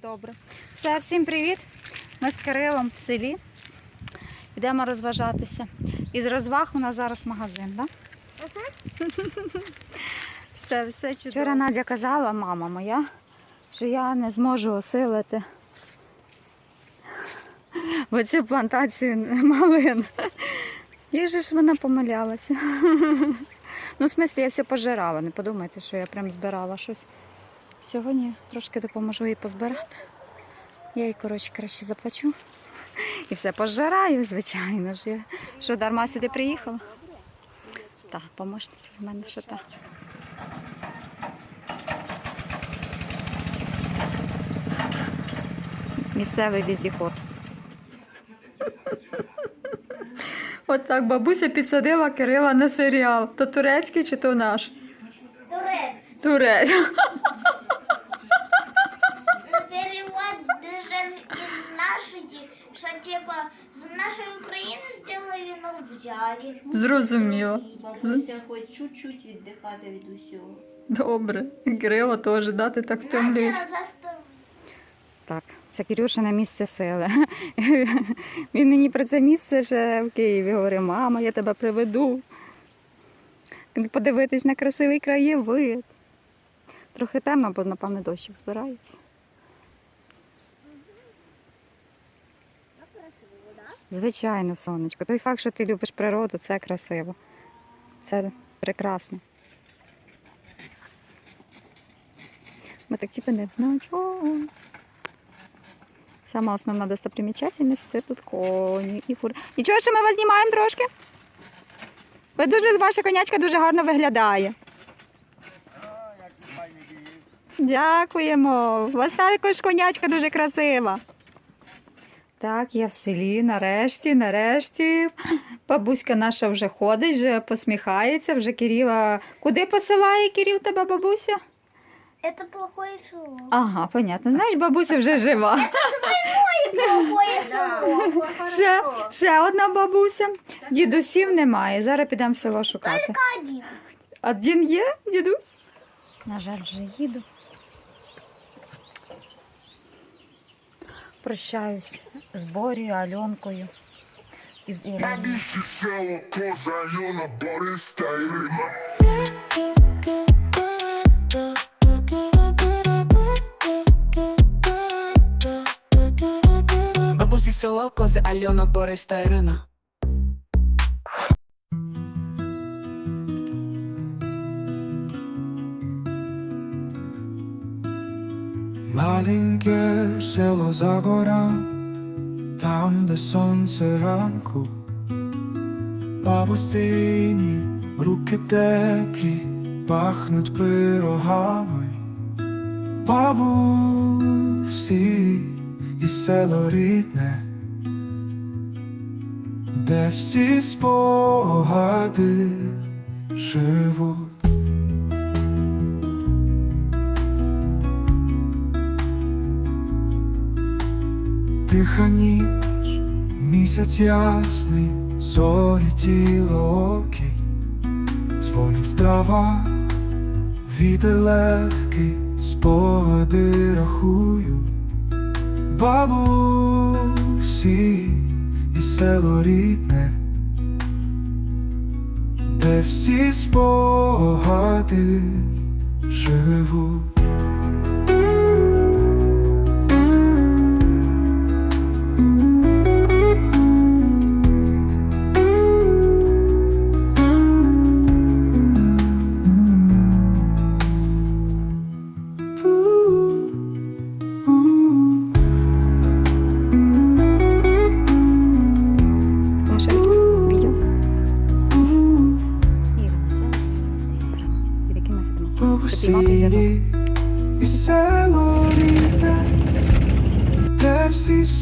Добре. Все, всім привіт. Ми з Кирилом в селі. Йдемо розважатися. Із розваг у нас зараз магазин, так? Все, все чудово. Вчора Надя казала, мама моя, що я не зможу осилити оцю плантацію малин. Як же ж вона помилялася? Ну, в смислі, я все пожирала. Не подумайте, що я прям збирала щось. Сьогодні трошки допоможу їй позбирати. Я їй, коротше, краще заплачу. І все пожираю, звичайно ж. Я що дарма сюди приїхала? Так, помощниця з мене що та. Місцевий віздіход. От так бабуся підсадила Кирила на серіал. То турецький чи то наш? Турець. Турець. Но взяли. Зрозуміло. Бабуся хоч чуть-чуть віддихати від усього. Добре. Кирило теж, да, ти так втомлюєшся. Так, це Кирюшине місце сили. Він мені про це місце ще в Києві говорив, мама, я тебе приведу. Подивитись на красивий краєвид. Трохи темно, бо напевно дощик збирається. Звичайно, сонечко. Той факт, що ти любиш природу, це красиво. Це прекрасно. Ми так типу не знаємо. чого. Сама основна достопримічательність це тут коні і фури. Нічого, що ми вас знімаємо трошки? Ви дуже, ваша конячка дуже гарно виглядає. Дякуємо. У вас також конячка дуже красива. Так, я в селі, нарешті, нарешті. Бабуська наша вже ходить, вже посміхається, вже Кирила. Куди посилає Кирил тебе бабуся? Это плохое слово. Ага, понятно. Знаєш, бабуся вже жива. Плохое слово. Ще, ще одна бабуся. Дідусів немає. Зараз підемо в село шукати. Один. Один є, дідусь? На жаль, вже їду. Прощаюсь з Борією, Альонкою і з Іриною. Бабусі село коза Альона Борис та Ірина. Бабусі село, кози Альона, Борис та Ірина. Маленьке село за гора, там, де сонце ранку, бабусині руки теплі, пахнуть пирогами, бабусі і село рідне, де всі спогади живуть. Тиха ніч, місяць ясний, зорі тіло окі, дзвонить трава, вітер легкий, спогади рахую, бабусі і село рідне, де всі спогади живуть. Mabusinig Isang orita Tepsis